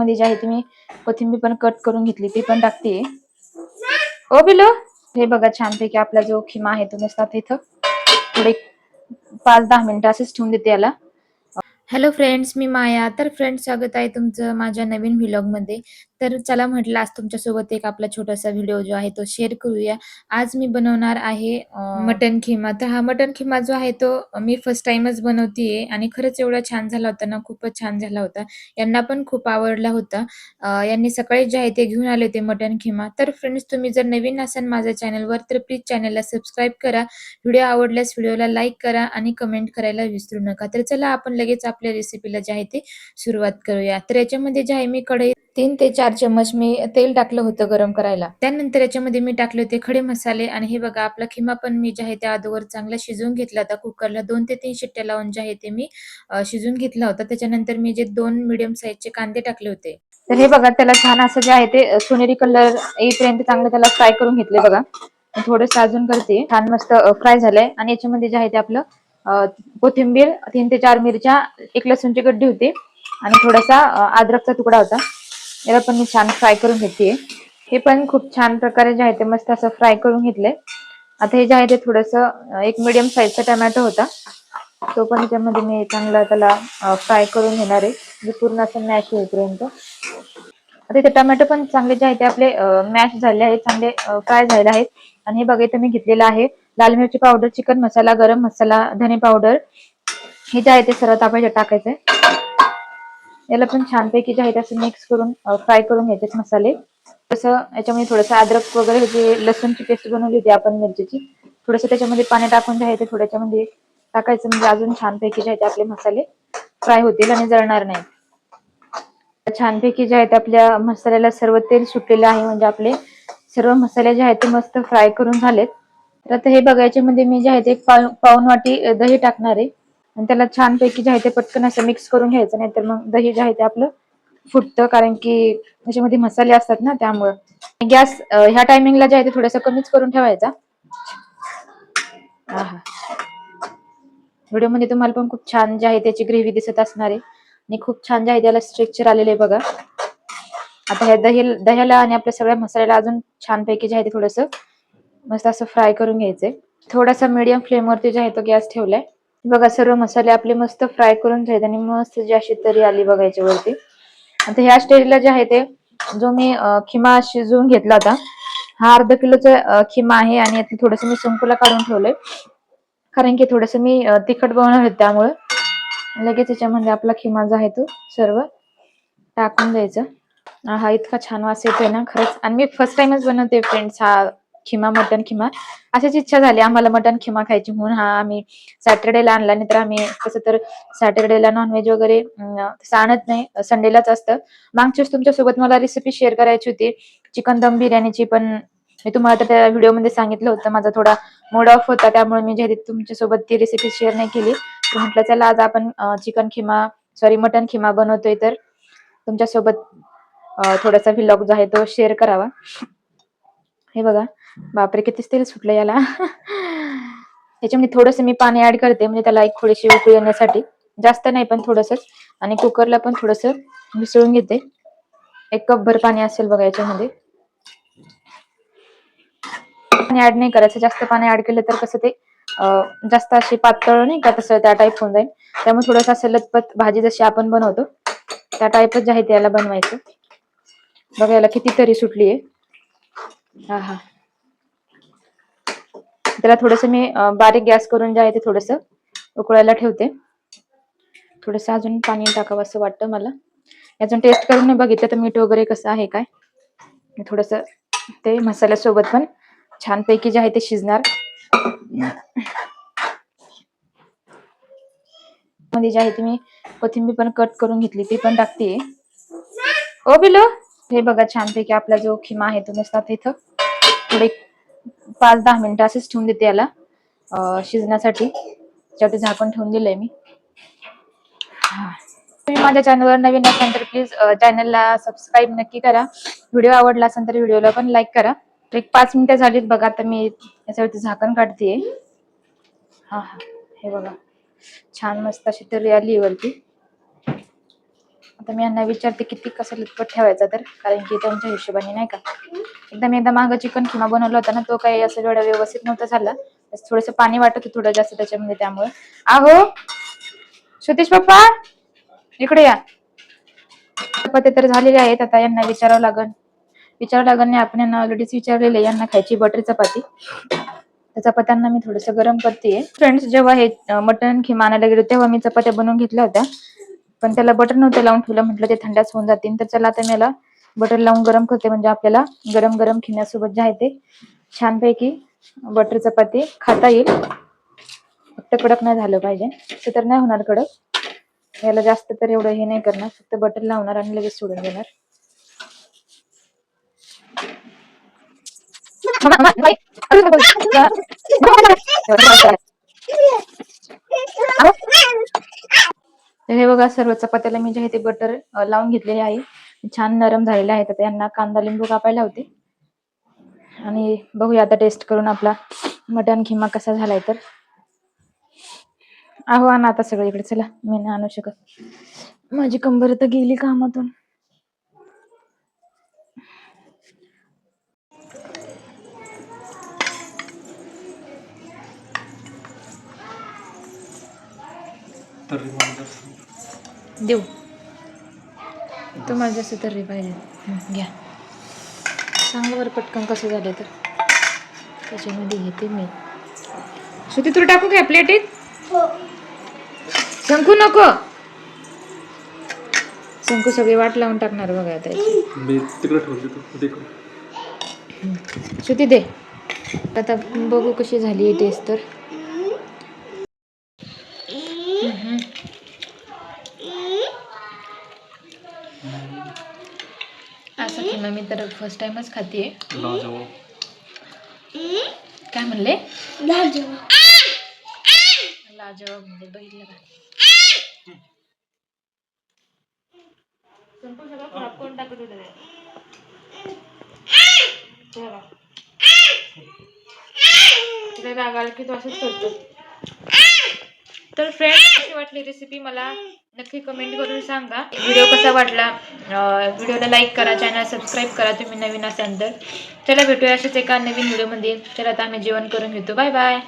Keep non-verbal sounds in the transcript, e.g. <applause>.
मध्ये जे आहे तुम्ही मी कोथिंबीर पण कट करून घेतली ती पण टाकते. ओ बिलो हे बघा छानपैकी आपला जो खिमा आहे तो नुसता इथं थोडे पाच दहा मिनिटं असेच ठेवून देते याला. हॅलो फ्रेंड्स मी माया. तर फ्रेंड्स स्वागत आहे तुमचं माझ्या नवीन व्लॉगमध्ये तर चला म्हटलं आज तुमच्यासोबत एक आपला छोटासा व्हिडिओ जो आहे तो शेअर करूया. आज मी बनवणार आहे मटन खिमा. तर हा मटन खिमा जो आहे तो मी फर्स्ट टाइमच बनवतीये. आणि खरंच एवढा छान झाला होता ना खूपच छान झाला होता. यांना पण खूप आवडला होता. यांनी सकाळी जे आहे ते घेऊन आले होते मटन खिमा. तर फ्रेंड्स तुम्ही जर नवीन असाल माझ्या चॅनलवर तर प्लीज चॅनलला सबस्क्राईब करा. व्हिडिओ आवडल्यास व्हिडिओला लाईक करा आणि कमेंट करायला विसरू नका. तर चला आपण लगेच आपल्या रेसिपीला जे आहे ते सुरुवात करूया. तर याच्यामध्ये जे आहे मी कढई तीन ते चार चम्मच मी तेल टाकलं होतं गरम करायला. त्यानंतर याच्यामध्ये मी टाकले होते खडे मसाले आणि हे बघा आपला खिमा पण मी जे आहे त्या अगोदर चांगला शिजवून घेतला होता कुकरला. दोन ते तीन शिट्ट्या लावून जे आहे ते मी शिजून शिजवून घेतला होता. त्याच्यानंतर मी जे दोन मिडियम साईजचे कांदे टाकले होते. तर हे बघा त्याला छान असं जे आहे ते सोनेरी कलर येईपर्यंत चांगलं त्याला फ्राय करून घेतले बघा. थोडस अजून करते. छान मस्त फ्राय झालंय. आणि याच्यामध्ये जे आहे ते आपलं कोथिंबीर तीन ते चार मिरच्या एक लसूणची गड्डी होती आणि थोडासा अद्रकचा तुकडा होता. याला पण मी छान फ्राय करून घेते हे पण खूप छान प्रकारे जे आहे ते मस्त असं फ्राय करून घेतले आता हे जे आहे ते थोडस एक मिडियम साईजचा टमॅटो होता. तो पण त्यामध्ये मी चांगला त्याला फ्राय करून घेणार आहे. म्हणजे पूर्ण असं मॅश होईपर्यंत. आता इथे टमॅटो पण चांगले जे आहे ते आपले मॅश झाले आहेत चांगले फ्राय झाले आहेत. आणि हे बघा इथे मी घेतलेलं आहे. लाल मिरची पावडर चिकन मसाला गरम मसाला धने पावडर हे जे आहे ते सर्व आपण टाकायचंय याला पण छानपैकी जे आहे ते असं मिक्स करून फ्राय करून घ्यायचे मसाले. तसं याच्यामध्ये थोडंसं अद्रक वगैरे जे लसूणची पेस्ट बनवली होती आपण मिरचीची थोडंसं त्याच्यामध्ये पाणी टाकून जे आहे ते थोड्याच्यामध्ये टाकायचं. म्हणजे अजून छानपैकी जे आहे ते आपले मसाले फ्राय होतील आणि जळणार नाही छानपैकी जे आहेत आपल्या मसाल्याला सर्व तेल सुटलेलं आहे. म्हणजे आपले सर्व मसाले जे आहेत ते मस्त फ्राय करून झालेत. तर आता हे बघायचे म्हणजे मी जे आहे ते पाऊन वाटी दही टाकणार आहे. आणि त्याला छानपैकी जे आहे ते पटकन असं मिक्स करून घ्यायचं नाहीतर मग दही जे आहे ते आपलं फुटतं कारण की त्याच्यामध्ये मसाले असतात ना त्यामुळं. गॅस ह्या टायमिंगला जे आहे ते थोडंसं कमीच करून ठेवायचा. व्हिडिओमध्ये तुम्हाला पण खूप छान जे आहे त्याची ग्रेव्ही दिसत असणार आहे. आणि खूप छान जे आहे त्याला स्ट्रेक्चर आलेले आहे बघा. आता ह्या दही दह्याला आणि आपल्या सगळ्या मसाल्याला अजून छानपैकी जे आहे ते थोडंसं मस्त असं फ्राय करून घ्यायचंय थोडासा मीडियम फ्लेम वरती जे आहे तो गॅस ठेवलाय. बघा सर्व मसाले आपले मस्त फ्राय करून घ्यायचे आणि मस्त जी अशी तरी आली बघायच्या वरती आता ह्या स्टेजला जे आहे ते जो मी खिमा शिजवून घेतला होता हा अर्धा किलोचा खिमा आहे आणि यातलं थोडस मी संकुला काढून ठेवलंय. कारण की थोडस मी तिखट बनवणार होते त्यामुळं. लगेच याच्यामध्ये आपला खिमा जो आहे तो सर्व टाकून द्यायचं. हा इतका छान वास येतोय ना खरंच. आणि मी फर्स्ट टाइमच बनवते फ्रेंड्स हा खिमा मटन खिमा. अशीच इच्छा झाली आम्हाला मटन खिमा खायची म्हणून. हा आम्ही सॅटर्डेला आणला नाही तर आम्ही कसं तर सॅटर्डेला नॉनव्हेज वगैरे तसं आणत नाही. संडेलाच असतं. मागच्या तुमच्यासोबत मला रेसिपी शेअर करायची होती. चिकन दम बिर्याणीची पण मी तुम्हाला तर त्या व्हिडिओमध्ये सांगितलं होतं. माझा थोडा मूड ऑफ होता त्यामुळे मी जे तुमच्यासोबत ती रेसिपी शेअर नाही केली. तर म्हटलं चला आज आपण chicken keema sorry mutton keema बनवतोय तर तुमच्यासोबत थोडासा व्लॉग जो आहे तो शेअर करावा. हे बघा. बापरे किती तेल सुटलं याला. याच्यामध्ये थोडस मी पाणी ऍड करते म्हणजे त्याला एक थोडीशी उकळी येण्यासाठी. जास्त नाही पण थोडसच. आणि कुकरला पण थोडस मिसळून घेते. एक कप भर पाणी असेल बघा याच्यामध्ये. पाणी ऍड नाही करायचं. जास्त पाणी ऍड केलं तर कसं ते जास्त अशी पातळ नाही का तसं त्या टाईप होऊन जाईल. त्यामुळे थोडंसं असं लतपत भाजी जशी आपण बनवतो त्या टाईपच जे आहे ते याला बनवायचं. बघा याला किती तरी सुटली आहे हा हा. त्याला थोडस मी बारीक गॅस करून जे आहे ते थोडस उकळायला ठेवते. थोडस अजून पाणी टाकावं असं वाटतं मला. अजून टेस्ट करून बघितलं तर मीठ वगैरे कसं आहे काय? थोडस ते मसाल्यासोबत पण छानपैकी जे आहे ते शिजणार. मध्ये जे आहे ते मी कोथिंबीर पण कट करून घेतली ती पण टाकते ओ बिलो हे बघा छानपैकी आपला जो खिमा आहे तो मस्त इथं थोडे पाच दहा मिनिटं असेच ठेवून देते याला शिजण्यासाठी. त्यावरती झाकण ठेवून दिलंय मी. तुम्ही माझ्या चॅनलवर नवीन असाल तर प्लीज चॅनलला सबस्क्राईब नक्की करा. व्हिडिओ आवडला असेल तर व्हिडिओला पण लाईक करा. एक पाच मिनिटं झालीत बघा आता मी याच्यावरती झाकण काढते हा हा. हे बघा. छान मस्त अशी तरी आली वरती. आता मी यांना विचारते किती कसं लटपट ठेवायचा तर कारण की त्यांच्या हिशोबाने नाही का? एकदा मी एकदा मागं चिकन किमा बनवला होता ना तो काही असं एवढा व्यवस्थित नव्हता झाला थोडस पाणी वाटत होतं थोडं जास्त त्याच्यामध्ये त्यामुळे. आहो! सतीश पप्पा! इकडे या. चपात्या तर झालेले आहेत आता यांना विचारावं लागन. विचारावं लागन नाही आपण यांना ऑलरेडीच विचारलेलं यांना खायची बटर चपाती. चपात्यांना मी थोडस गरम करते. फ्रेंड्स जेव्हा हे मटन खिमा आणायला गेलो तेव्हा मी चपात्या बनवून घेतल्या होत्या. पण त्याला बटर नव्हतं लावून ठेवलं म्हटलं ते थंडाच होऊन जातील. तर चला आता मला बटर लावून गरम करते. म्हणजे आपल्याला गरम गरम खिण्यासोबत जे आहे ते छानपैकी बटर चपाती खाता येईल. फक्त कडक नाही झालं पाहिजे. ते तर नाही होणार कडक. याला जास्त तर एवढं हे नाही करणार. फक्त बटर लावणार आणि लगेच सोडून देणार. हे बघा सर्व चपात्याला मी जे आहे ते बटर लावून घेतलेले आहे. छान नरम झालेले आहेत आता यांना कांदा लिंबू कापायला होते आणि बघूया आता टेस्ट करून आपला मटन खिमा कसा झालाय तर. आहो आणा आता सगळं इकडे चला मी नाही आणू शकत. माझी कंबर तर गेली कामातून. देऊ. तुम्हाला जसं तरी पाहिजे. हं, घ्या. सांगा बरं पटकन कसं झालं तर. त्याच्यामध्ये घेते मी. श्रुती तुला टाकू काय प्लेटीत शंकू नको. शंकू सगळी वाट लावून टाकणार बघा आता श्रुती दे. आता बघू कशी झाली आहे टेस्ट तर. असं की मग मी तर फर्स्ट टाइमच खाते लाजवाब। काय म्हणले? लाजवाब। म्हणजे बघितलं का संपू सगळं खराब करून टाकत होते ते. तेव्हा. तिला राग आला की तो असंच करतो. तर फ्रेंड <laughs> कशी वाटली रेसिपी मला? नक्की कमेंट करून सांगा. व्हिडिओ कसा वाटला? व्हिडिओला लाईक करा चॅनल सबस्क्राईब करा तुम्ही नवीन असाल तर. चला भेटूया अशाच एका नवीन व्हिडिओमध्ये चला आता आम्ही जेवण करून घेतो. Bye bye